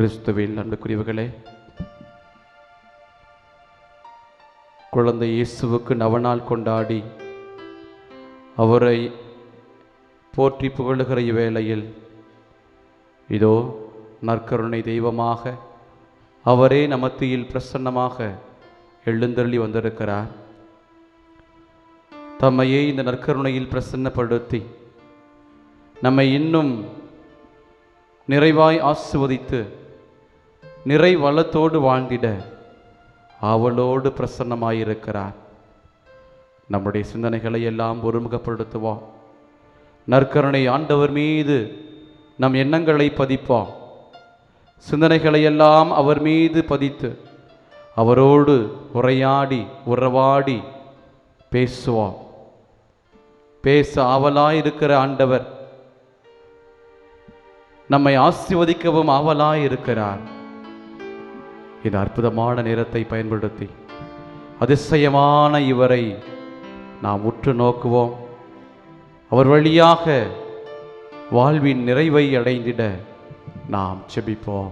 கிறிஸ்துவில் அன்புக்குரியவர்களே குழந்தை இயேசுவுக்கு நவநாள் கொண்டாடி அவரை போற்றி புகழுகிற இவ்வேளையில் இதோ நற்கருணை தெய்வமாக அவரே நமத்தியில் பிரசன்னமாக எழுந்தருளி வந்திருக்கிறார். தம்மையே இந்த நற்கருணையில் பிரசன்னப்படுத்தி நம்மை இன்னும் நிறைவாய் ஆசிர்வதித்து நிறை வளத்தோடு வாழ்ந்திட அவளோடு பிரசன்னமாயிருக்கிறார். நம்முடைய சிந்தனைகளை எல்லாம் ஒருமுகப்படுத்துவோம் நற்கருணை ஆண்டவர் மீது நம் எண்ணங்களை பதிப்போம் சிந்தனைகளை எல்லாம் அவர் மீது பதித்து அவரோடு உரையாடி உறவாடி பேசுவோம் பேச ஆவலாயிருக்கிற ஆண்டவர் நம்மை ஆசிர்வதிக்கவும் ஆவலாயிருக்கிறார். இருக்கிறார் இந்த அற்புதமான நேரத்தை பயன்படுத்தி அதிசயமான இவரை நாம் உற்று நோக்குவோம். அவர் வழியாக வாழ்வின் நிறைவை அடைந்திட நாம் செபிப்போம்.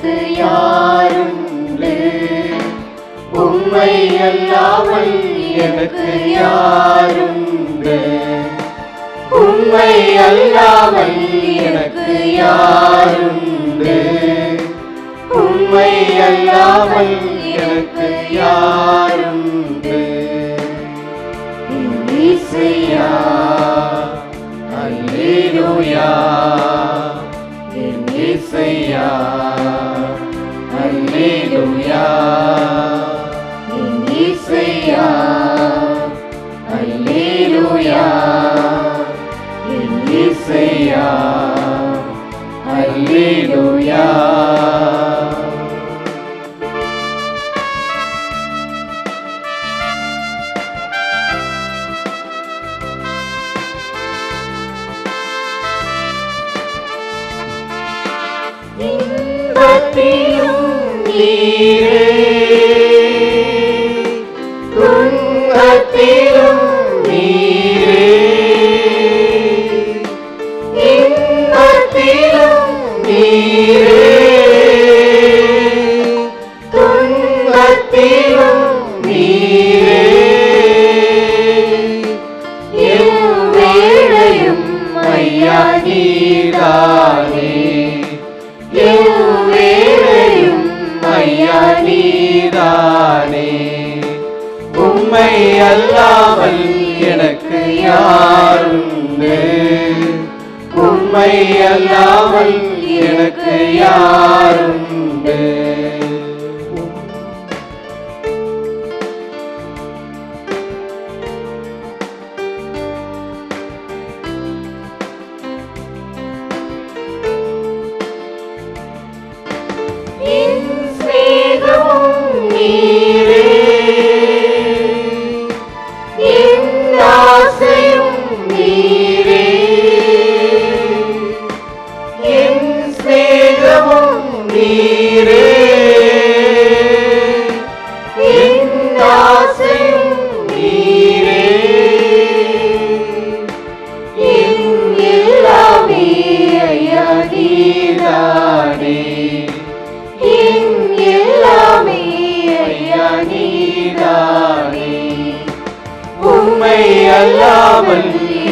எனக்கு யாருண்டு உண்மை அல்லாமல் எனக்கு யாருண்டு உண்மை அல்லாமல் எனக்கு யாருண்டு உண்மை அல்லாமல் எனக்கு யாருண்டு இசையா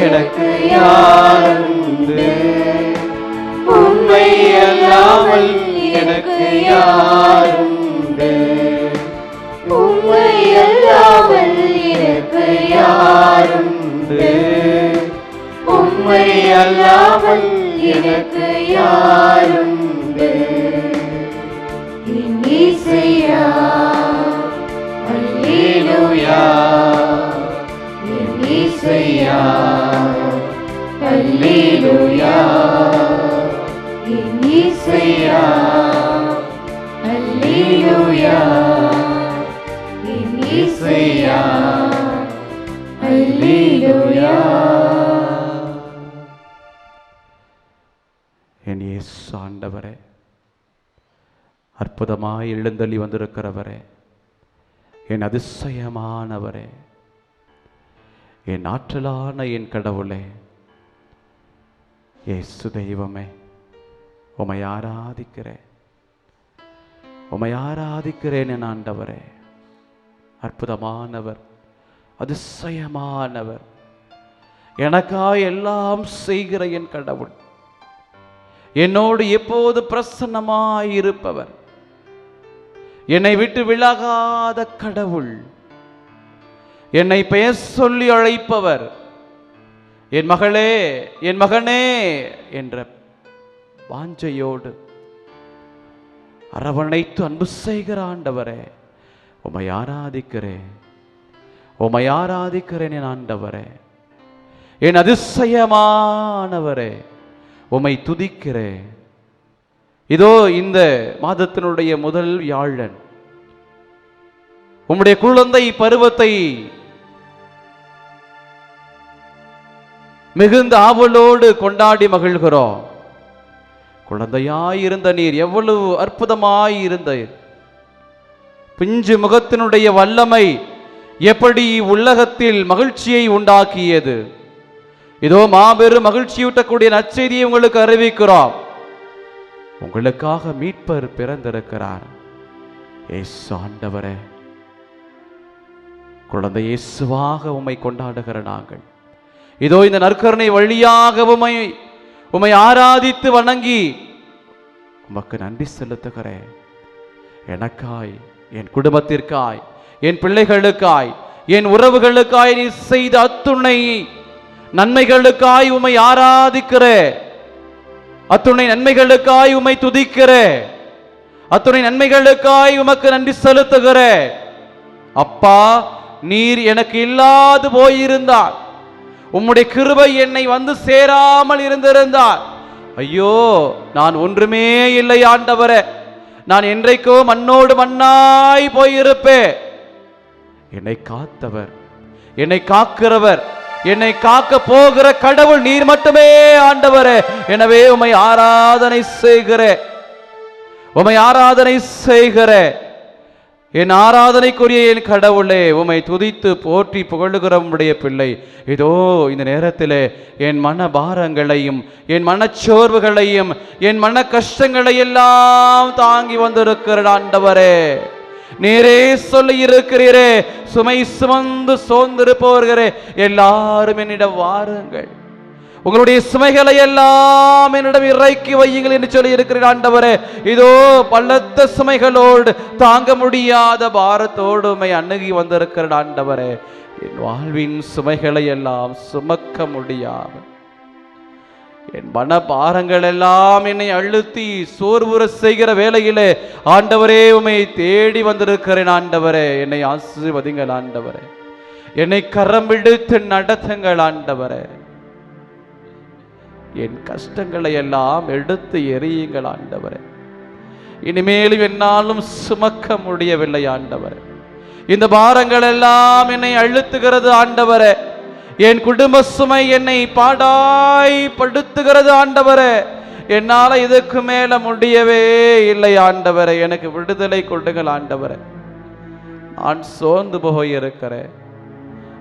எனக்கு யாருண்டு? உண்மை அல்லாமல் எனக்கு யாருண்டு? உண்மை அல்லாமல் எனக்கு யாருண்டு? உண்மை அல்லாமல் எனக்கு யாருண்டு? என் இயேசு ஆண்டவரே அற்புதமாய் எழுந்தள்ளி வந்திருக்கிறவரே என் அதிசயமானவரே என் ஆற்றலான என் கடவுளே இயேசு தெய்வமே உமை ஆராதிக்கிறேன். உமை ஆராதிக்கிறேன் என் ஆண்டவரே. அற்புதமானவர் அதிசயமானவர். எனக்கா எல்லாம் செய்கிற என் கடவுள். என்னோடு எப்போது பிரசன்னமாயிருப்பவர் என்னை விட்டு விலகாத கடவுள். என்னை பெயர் சொல்லி அழைப்பவர். என் மகளே என் மகனே என்ற வாஞ்சையோடு அரவணைத்து அன்பு செய்கிற ஆண்டவரே உமை ஆராதிக்கிறேன் உமை ஆராதிக்கிறேன் என் ஆண்டவரே. என் அதிசயமானவரே உமை துதிக்கிறேன் இதோ இந்த மாதத்தினுடைய முதல் வியாழன். உம்முடைய குழந்தை பருவத்தை மிகுந்த ஆவலோடு கொண்டாடி மகிழ்கிறோம். குழந்தையாயிருந்த நீர் எவ்வளவு அற்புதமாயிருந்த பிஞ்சு முகத்தினுடைய வல்லமை எப்படி உலகத்தில் மகிழ்ச்சியை உண்டாக்கியது. இதோ மாபெரும் மகிழ்ச்சியூட்டக்கூடிய நற்செய்தியை உங்களுக்கு அறிவிக்கிறோம். உங்களுக்காக மீட்பர் பிறந்திருக்கிறார். ஆண்டவரே குழந்தை இயேசுவாக உம்மை கொண்டாடுகிற நாங்கள். இதோ இந்த நற்கருணை வழியாக உம்மை உம்மை ஆராதித்து வணங்கி. உமக்கு நன்றி செலுத்துகிறேன். எனக்காய் என் குடும்பத்திற்காய் என் பிள்ளைகளுக்காய் என் உறவுகளுக்காய் நீ செய்த அத்துணை நன்மைகளுக்காய் உமை ஆராதிக்கிற. அத்துணை நன்மைகளுக்காய் உம்மை துதிக்கிற. அத்துணை நன்மைகளுக்காய் உமக்கு நன்றி செலுத்துகிற. அப்பா நீர் எனக்கு இல்லாது போயிருந்தார். உம்முடைய கிருபை என்னை வந்து சேராமல் இருந்திருந்தார். ஐயோ நான் ஒன்றுமே இல்லை ஆண்டவரே. நான் என்றைக்கோ மண்ணோடு மண்ணாய் போயிருப்பேன். என்னை காத்தவர் என்னை காக்கிறவர் என்னை காக்க போகிற கடவுள் நீர் மட்டுமே ஆண்டவரே. எனவே உமை ஆராதனை செய்கிறேன். உமை ஆராதனை செய்கிறேன். என் ஆராதனைக்குரிய என் கடவுளே உம்மை துதித்து போற்றி புகழுகிற உம்முடைய பிள்ளை. இதோ இந்த நேரத்திலே என் மன பாரங்களையும் என் மனச்சோர்வுகளையும் என் மன கஷ்டங்களை எல்லாம் தாங்கி வந்திருக்கிற ஆண்டவரே. நீரே சொல்லி இருக்கிறீரே சுமை சுமந்து சோர்ந்திருப்பவர்களே எல்லாரும் என்னிடம் வாருங்கள். உங்களுடைய சுமைகளை எல்லாம் என்னிடம் இறக்கி வையுங்கள் என்று சொல்லி இருக்கிற ஆண்டவரே. இதோ பள்ளத்த சுமைகளோடு தாங்க முடியாத பாரத்தோடு அணுகி வந்திருக்கிற ஆண்டவரே. என் வாழ்வின் சுமைகளை எல்லாம் சுமக்க முடியாமல் என் மன பாரங்கள் எல்லாம் என்னை அழுத்தி சோர்வுற செய்கிற வேலையிலே ஆண்டவரே உமை தேடி வந்திருக்கிறேன் ஆண்டவரே. என்னை ஆசீர்வதிங்கள் ஆண்டவரே. என்னை கரம் விடுத்து நடத்துங்கள் ஆண்டவரே. என் கஷ்டங்களை எல்லாம் எடுத்து எறியுங்கள் ஆண்டவரே. இனிமேலும் என்னாலும் சுமக்க முடியவில்லை ஆண்டவரே. இந்த பாரங்கள் எல்லாம் என்னை அழுத்துகிறது ஆண்டவரே. என் குடும்ப சுமை என்னை பாடாய் படுத்துகிறது ஆண்டவரே. என்னால் இதுக்கு மேல முடியவே இல்லை ஆண்டவரே. எனக்கு விடுதலை கொடுங்கள் ஆண்டவரே. நான் சோர்ந்து போயிருக்கிறேன்.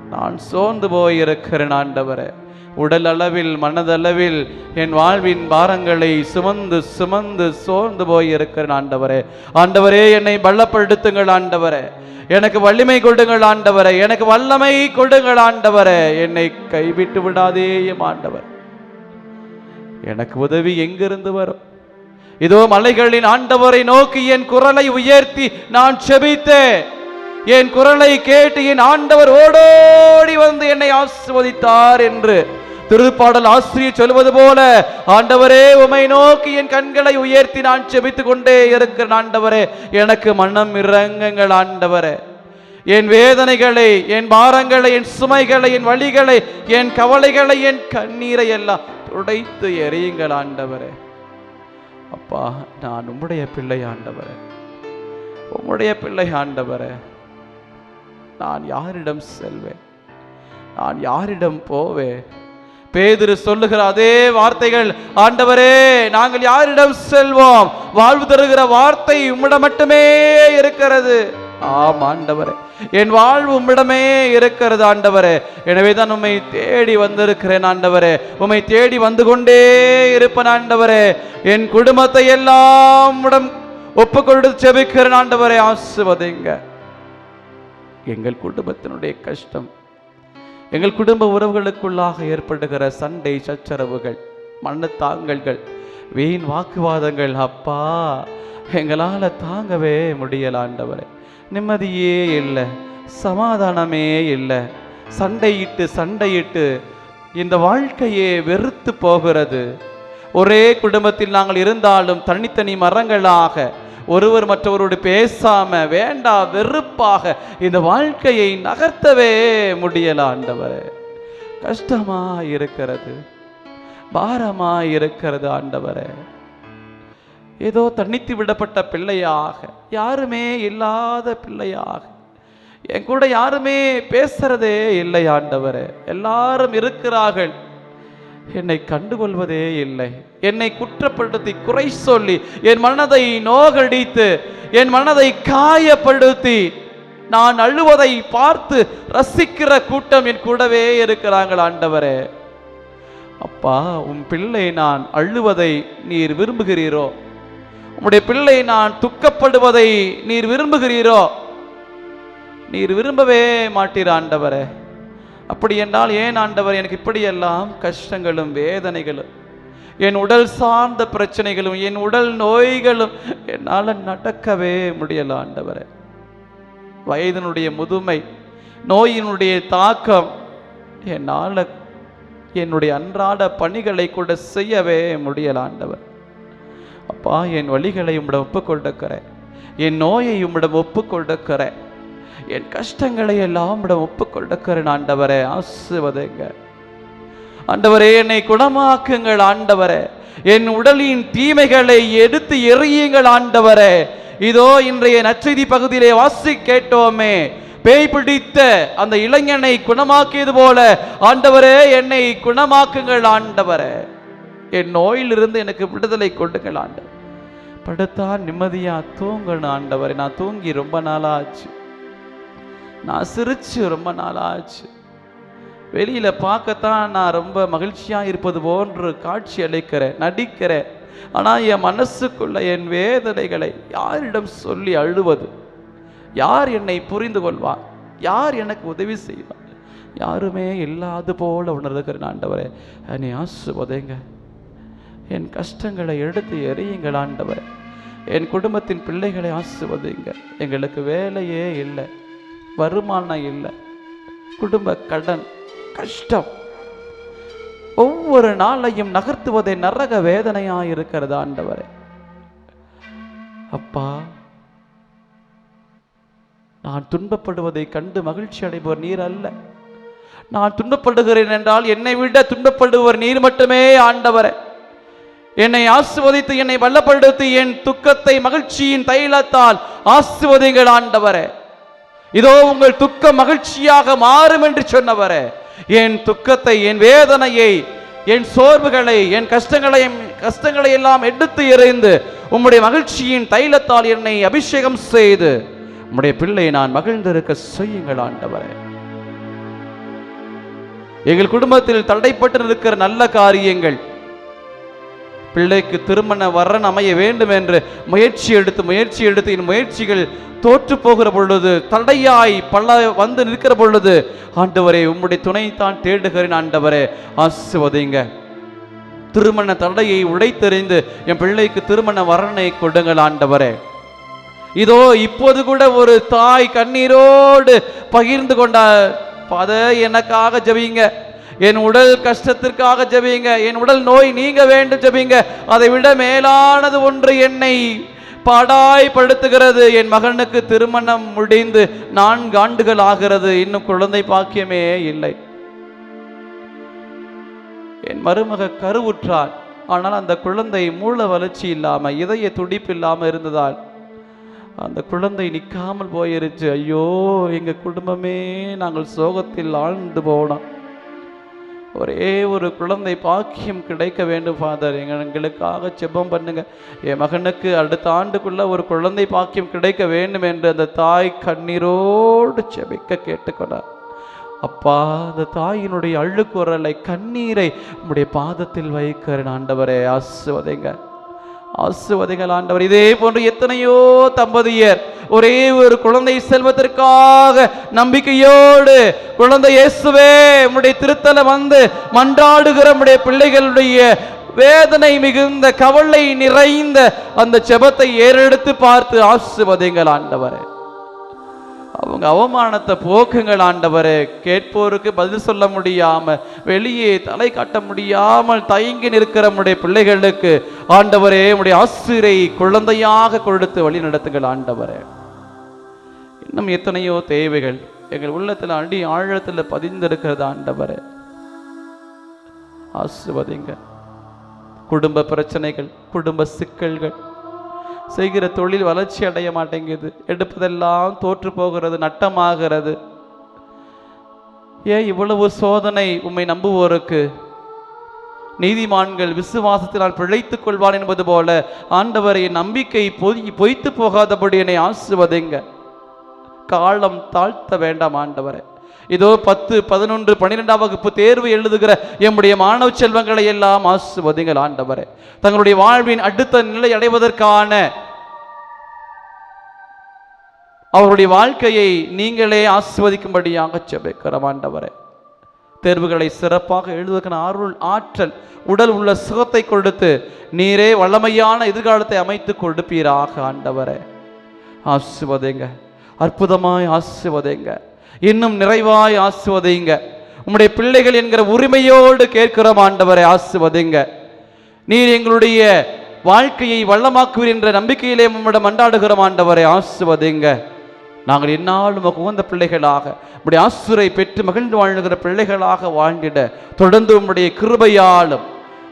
நான் சோர்ந்து போயிருக்கிறேன் ஆண்டவரே. உடல் அளவில் மனதளவில் என் வாழ்வின் பாரங்களை சுமந்து சுமந்து சோர்ந்து போயிருக்கிறேன் ஆண்டவரே. ஆண்டவரே என்னை பலப்படுத்துங்கள் ஆண்டவரே. எனக்கு வலிமை கொடுங்கள் ஆண்டவரே. எனக்கு வல்லமை கொடுங்கள் ஆண்டவரே. என்னை கைவிட்டு விடாதேயும் ஆண்டவர். எனக்கு உதவி எங்கிருந்து வரும்? இதோ மலைகளின் ஆண்டவரை நோக்கி என் குரலை உயர்த்தி நான் செபித்தேன். என் குரலை கேட்டு என் ஆண்டவர் ஓடோடி வந்து என்னை ஆசிர்வதித்தார் என்று. திருப்பாடல் ஆசிரியர் சொல்வது போல ஆண்டவரே உமை நோக்கி என் கண்களை உயர்த்தி நான் செபித்துக் கொண்டே இருக்கிறேன் ஆண்டவரே. எனக்கு மனம் இறங்குங்கள் ஆண்டவரே. என் வேதனைகளை என் பாரங்களை என் சுமைகளை என் வழிகளை என் கவலைகளை என் கண்ணீரை எல்லாம் துடைத்து எறியுங்கள் ஆண்டவரே. அப்பா நான் உம்முடைய பிள்ளை ஆண்டவரே. உம்முடைய பிள்ளை ஆண்டவரே. நான் யாரிடம் செல்வேன்? நான் யாரிடம் போவேன்? பேதுரு சொல்லுகிற அதே வார்த்தைகள் ஆண்டவரே நாங்கள் யாரிடம் செல்வோம்? வாழ்வு தருகிற வார்த்தை உம்மிடம் மட்டுமே இருக்கிறது. ஆம் ஆண்டவரே. என் வாழ்வு உம்மிடமே இருக்கிறது ஆண்டவரே. எனவே தான் உம்மை தேடி வந்திருக்கிறேன் ஆண்டவரே. உம்மை தேடி வந்து கொண்டே இருப்பேன் ஆண்டவரே. என் குடும்பத்தை எல்லாம் உடம் ஒப்பு செபிக்கிறேன் ஆண்டவரே. ஆசுவதைங்க எங்கள் குடும்பத்தினுடைய கஷ்டம் எங்கள் குடும்ப உறவுகளுக்குள்ளாக ஏற்படுகிற சண்டை சச்சரவுகள் மனத்தாங்கல்கள் வீண் வாக்குவாதங்கள் அப்பா எங்களால் தாங்கவே முடியல ஆண்டவரே. நிம்மதியே இல்லை சமாதானமே இல்லை. சண்டையிட்டு சண்டையிட்டு இந்த வாழ்க்கையே வெறுத்து போகிறது. ஒரே குடும்பத்தில் நாங்கள் இருந்தாலும் தனித்தனி மரங்களாக ஒருவர் மற்றவரோடு பேசாம வேண்டா வெறுப்பாக இந்த வாழ்க்கையை நகர்த்தவே முடியல ஆண்டவரே. கஷ்டமா இருக்கிறது. பாரமா இருக்கிறது ஆண்டவரே. ஏதோ தனித்து விடப்பட்ட பிள்ளையாக யாருமே இல்லாத பிள்ளையாக என் கூட யாருமே பேசுறதே இல்லை ஆண்டவரே. எல்லாரும் இருக்கிறார்கள். என்னை கண்டுகொள்வதே இல்லை. என்னை குற்றப்படுத்தி குறை சொல்லி என் மனதை நோகடித்து என் மனதை காயப்படுத்தி நான் அழுவதை பார்த்து ரசிக்கிற கூட்டம் என் கூடவே இருக்கிறாங்கள் ஆண்டவரே. அப்பா உன் பிள்ளை நான் அழுவதை நீர் விரும்புகிறீரோ? உம்முடைய பிள்ளை நான் துக்கப்படுவதை நீர் விரும்புகிறீரோ? நீர் விரும்பவே மாட்டீர் ஆண்டவரே. அப்படி என்றால் ஏன் ஆண்டவர் எனக்கு இப்படியெல்லாம் கஷ்டங்களும் வேதனைகளும் என் உடல் சார்ந்த பிரச்சனைகளும் என் உடல் நோய்களும் என்னால் நடக்கவே முடியல ஆண்டவரே. வயதினுடைய முதுமை நோயினுடைய தாக்கம் என்னால் என்னுடைய அன்றாட பணிகளை கூட செய்யவே முடியல ஆண்டவர். அப்பா என் வழிகளை உம்மிடம் ஒப்புக்கொண்டிருக்கிறேன். என் நோயை உம்மிடம் ஒப்புக்கொண்டிருக்கிறேன். என் கஷ்டங்களை எல்லாம் உம்மிடம் ஒப்புக்கொண்டிருக்கிறேன் ஆண்டவரே. ஆசுவதைங்க ஆண்டவரே என்னை குணமாக்குங்கள் ஆண்டவரே. என் உடலின் தீமைகளை எடுத்து எறியுங்கள் ஆண்டவரே. இதோ இன்றைய நற்செய்தி பகுதியிலே வாசி கேட்டோமே. பேய் பிடித்த அந்த இளைஞனை குணமாக்கியது போல ஆண்டவரே என்னை குணமாக்குங்கள் ஆண்டவரே. என் நோயிலிருந்து எனக்கு விடுதலை கொடுங்கள் ஆண்டவர். படுத்தா நிம்மதியா தூங்கணும் ஆண்டவரே. நான் தூங்கி ரொம்ப நாளாச்சு. நான் சிரிச்சு ரொம்ப நாளாச்சு. வெளியில் பார்க்கத்தான் நான் ரொம்ப மகிழ்ச்சியாக இருப்பது போன்று காட்சி அளிக்கிறேன் நடிக்கிறேன். ஆனால் என் மனசுக்குள்ள என் வேதனைகளை யாரிடம் சொல்லி அழுவது? யார் என்னை புரிந்து கொள்வார்? யார் எனக்கு உதவி செய்வார்? யாருமே இல்லாது போல உணர்ந்துக்கிறேன் ஆண்டவரே. என்னை ஆசுவதைங்க என் கஷ்டங்களை எடுத்து எறியுங்கள் ஆண்டவரே. என் குடும்பத்தின் பிள்ளைகளை ஆசுவதைங்க எங்களுக்கு வேலையே இல்லை வருமானம் இல்லை. குடும்ப கடன் கஷ்டம். ஒவ்வொரு நாளையும் நகர்த்துவதே நரக வேதனையா இருக்கிறது ஆண்டவரே. அப்பா நான் துன்பப்படுவதை கண்டு மகிழ்ச்சி அடைபவர் நீர் அல்ல. நான் துன்பப்படுகிறேன் என்றால் என்னை விட துன்பப்படுவர் நீர் மட்டுமே ஆண்டவரே. என்னை ஆசுவதித்து என்னை வல்லப்படுத்தி என் துக்கத்தை மகிழ்ச்சியின் தைலத்தால் ஆசுவதிங்கள் ஆண்டவரே. இதோ உங்கள் துக்கம் மகிழ்ச்சியாக மாறும் என்று சொன்னவரே. என் துக்கத்தை என் வேதனையை என் சோர்வுகளை என் கஷ்டங்களையும் கஷ்டங்களை எல்லாம் எடுத்து எறிந்து உம்முடைய மகிழ்ச்சியின் தைலத்தால் என்னை அபிஷேகம் செய்து உம்முடைய பிள்ளை நான் மகிழ்ந்திருக்க செய்யுங்கள் ஆண்டவரே. எங்கள் குடும்பத்தில் தடைப்பட்டு இருக்கிற நல்ல காரியங்கள் பிள்ளைக்கு திருமண வரன் அமைய வேண்டும் என்று முயற்சி எடுத்து முயற்சி எடுத்து என் முயற்சிகள் தோற்று போகிற பொழுது தடையாய் பல வந்து நிற்கிற பொழுது ஆண்டவரே உம்முடைய துணை தான் தேடுகிறேன் ஆண்டவரே ஆசுவதைங்க திருமண தடையை உடைத்தெறிந்து என் பிள்ளைக்கு திருமண வரனை கொடுங்கள் ஆண்டவரே. இதோ இப்போது கூட ஒரு தாய் கண்ணீரோடு பகிர்ந்து கொண்டார். பத எனக்காக ஜபிங்க. என் உடல் கஷ்டத்திற்காக ஜபிங்க. என் உடல் நோய் நீங்க வேண்டும் ஜெபிங்க. அதை விட மேலானது ஒன்று என்னை பாடாய்படுத்துகிறது என் மகனுக்கு திருமணம் முடிந்து நான்கு ஆண்டுகள் ஆகிறது. இன்னும் குழந்தை பாக்கியமே இல்லை. என் மருமக கருவுற்றார் ஆனால் அந்த குழந்தை மூல வளர்ச்சி இல்லாமல் இதய துடிப்பு இல்லாமல் இருந்ததால் அந்த குழந்தை நிற்காமல் போயிருச்சு. ஐயோ எங்கள் குடும்பமே நாங்கள் சோகத்தில் ஆழ்ந்து போனோம். ஒரே ஒரு குழந்தை பாக்கியம் கிடைக்க வேண்டும் ஃபாதர் எங்க எங்களுக்காக செபம் பண்ணுங்க. என் மகனுக்கு அடுத்த ஆண்டுக்குள்ள ஒரு குழந்தை பாக்கியம் கிடைக்க வேண்டும் என்று அந்த தாய் கண்ணீரோடு செபிக்க கேட்டுக்கொண்டார். அப்பா அந்த தாயினுடைய அழுக்குரலை கண்ணீரை உங்களுடைய பாதத்தில் வைக்கிறேன் ஆண்டவரே. ஆசுவதைங்க ஆசுவதைகள் ஆண்டவர். இதே போன்று எத்தனையோ தம்பதியர் ஒரே ஒரு குழந்தை செல்வதற்காக நம்பிக்கையோடு குழந்தை இயேசுவே உம்முடைய திருத்தலை வந்து மன்றாடுகிற பிள்ளைகளுடைய வேதனை மிகுந்த கவலை நிறைந்த அந்த செபத்தை ஏறெடுத்து பார்த்து ஆசுவதைங்கள் ஆண்டவரே. அவங்க அவமானத்தை போக்குங்கள் ஆண்டவரே. கேட்போருக்கு பதில் சொல்ல முடியாம வெளியே தலை காட்ட முடியாமல் தயங்கி நிற்கிற நம்முடைய பிள்ளைகளுக்கு ஆண்டவரே உடைய ஆசிரை குழந்தையாக கொடுத்து வழி நடத்துங்கள் ஆண்டவரே. இன்னும் எத்தனையோ தேவைகள் எங்கள் உள்ளத்தில் அடி ஆழத்தில் பதிந்திருக்கிறது ஆண்டவரே. ஆசிர்வதிங்க. குடும்ப பிரச்சனைகள் குடும்ப சிக்கல்கள் செய்கிற தொழில் வளர்ச்சி அடைய மாட்டேங்குது. எடுப்பதெல்லாம் தோற்று போகிறது நட்டமாகிறது. ஏன் இவ்வளவு சோதனை உம்மை நம்புவோருக்கு? நீதிமான்கள் விசுவாசத்தினால் பிழைத்துக் கொள்வான் என்பது போல ஆண்டவரை நம்பிக்கை பொய் பொய்த்து போகாதபடி என்னை ஆசுவதைங்க காலம் தாழ்த்த வேண்டாம் ஆண்டவரே. இதோ பத்து பதினொன்று பன்னிரெண்டாம் வகுப்பு தேர்வு எழுதுகிற எம்முடைய மாணவ செல்வங்களை எல்லாம் ஆசுவதிங்கள் ஆண்டவரே. தங்களுடைய வாழ்வின் அடுத்த நிலை அடைவதற்கான அவருடைய வாழ்க்கையை நீங்களே ஆசிர்வதிக்கும்படியாக செபிக்கிறோம் ஆண்டவரே. தேர்வுகளை சிறப்பாக எழுதுவதற்கான அருள் ஆற்றல் உடல் உள்ள சுகத்தை கொடுத்து நீரே வல்லமையான எதிர்காலத்தை அமைத்து கொடுப்பீராக ஆண்டவரே. ஆசுவதைங்க. அற்புதமாய் ஆசிர்வதைங்க. இன்னும் நிறைவாய் ஆசிர்வதைங்க. உம்முடைய பிள்ளைகள் என்கிற உரிமையோடு கேட்கிறோம் ஆண்டவரை ஆசிர்வதைங்க. நீர் எங்களுடைய வாழ்க்கையை வள்ளமாக்குவீர் என்ற நம்பிக்கையிலே உம்மிடம் மன்றாடுகிறோம் ஆண்டவரை ஆசிர்வதைங்க. நாங்கள் என்னாலும் உகந்த பிள்ளைகளாக உடைய ஆசுரை பெற்று மகிழ்ந்து வாழ்கிற பிள்ளைகளாக வாழ்ந்திட தொடர்ந்து உம்முடைய கிருபையாலும்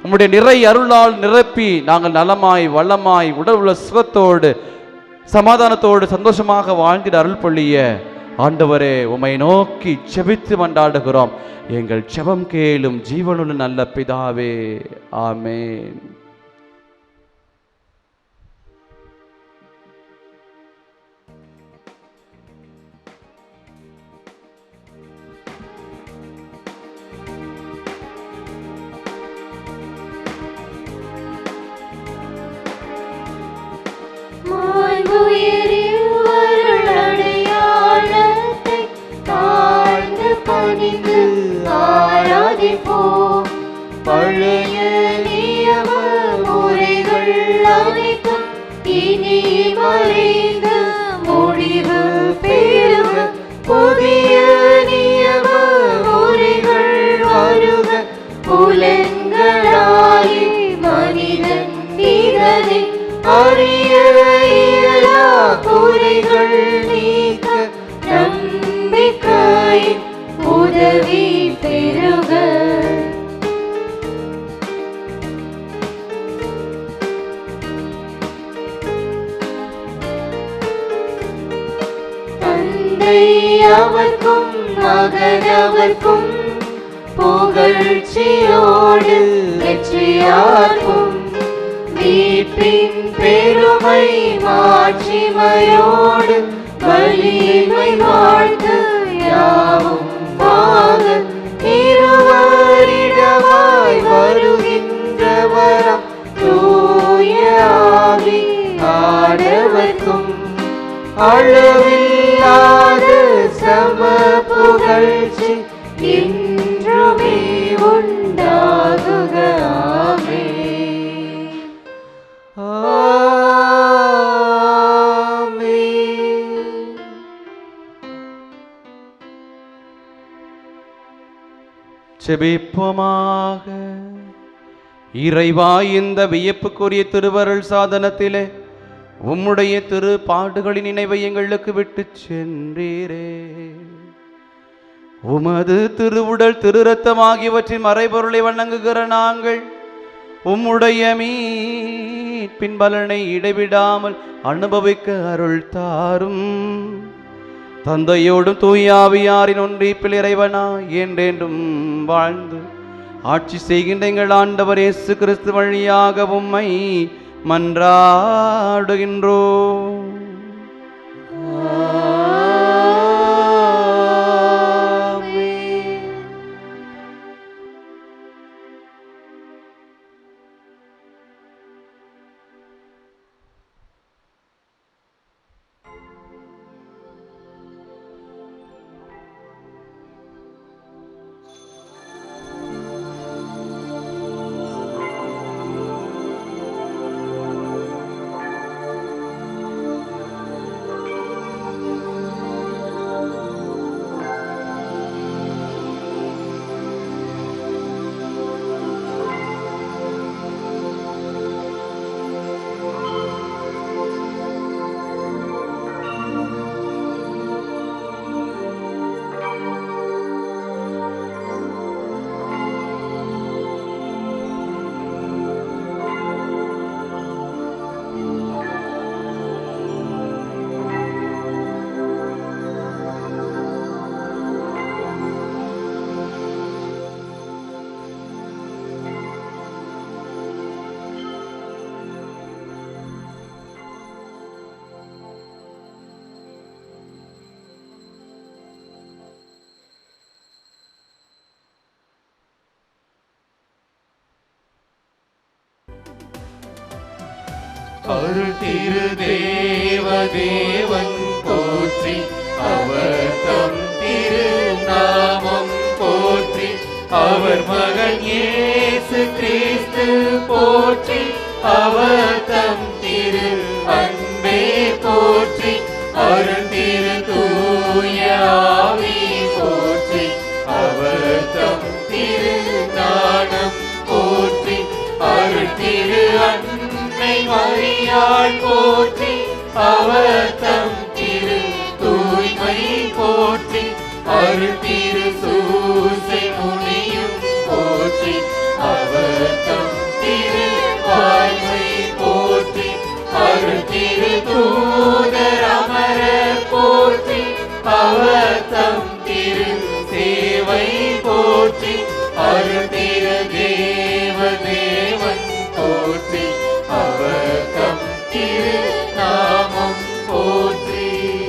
உம்முடைய நிறை அருளால் நிரப்பி நாங்கள் நலமாய் வளமாய் உடல் உள்ள சுகத்தோடு சமாதானத்தோடு சந்தோஷமாக வாழ்ந்திட அருள் பொழிய ஆண்டவரே உம்மை நோக்கி செபித்து மண்டாடுகிறோம் எங்கள் செபம் கேளும் ஜீவனுள்ள நல்ல பிதாவே. ஆமேன். believe. செபிப்போமாக. இறைவா இந்த வியப்புக்குரிய திருவருள் சாதனத்திலே உம்முடைய திரு பாடுகளின் நினைவை எங்களுக்கு விட்டு சென்றீரே. உமது திருவுடல் திருரத்தம் ஆகியவற்றின் மறைபொருளை வணங்குகிற நாங்கள் உம்முடைய மீட்பின் பலனை இடைவிடாமல் அனுபவிக்க அருள் தாரும். தந்தையோடும் தூயாவியாரின் ஒன்றிப்பில் இறைவனா என்றென்றும் வாழ்ந்து ஆட்சி செய்கின்ற எங்கள் ஆண்டவர் இயேசு கிறிஸ்து வழியாக உம்மை மன்றாடுகின்றோம். அருள் திரு தேவ போற்றி அவர் தம் திருநாமம் போற்றி அவர் மகன் இயேசு கிறிஸ்து போற்றி அவர் தம் திரு அன்பே போற்றி அருள் திரு தூயாவி போற்றி அவர் தம் திரு நாணம் போற்றி அருள் திரு அன்னை மரியாள் அவர்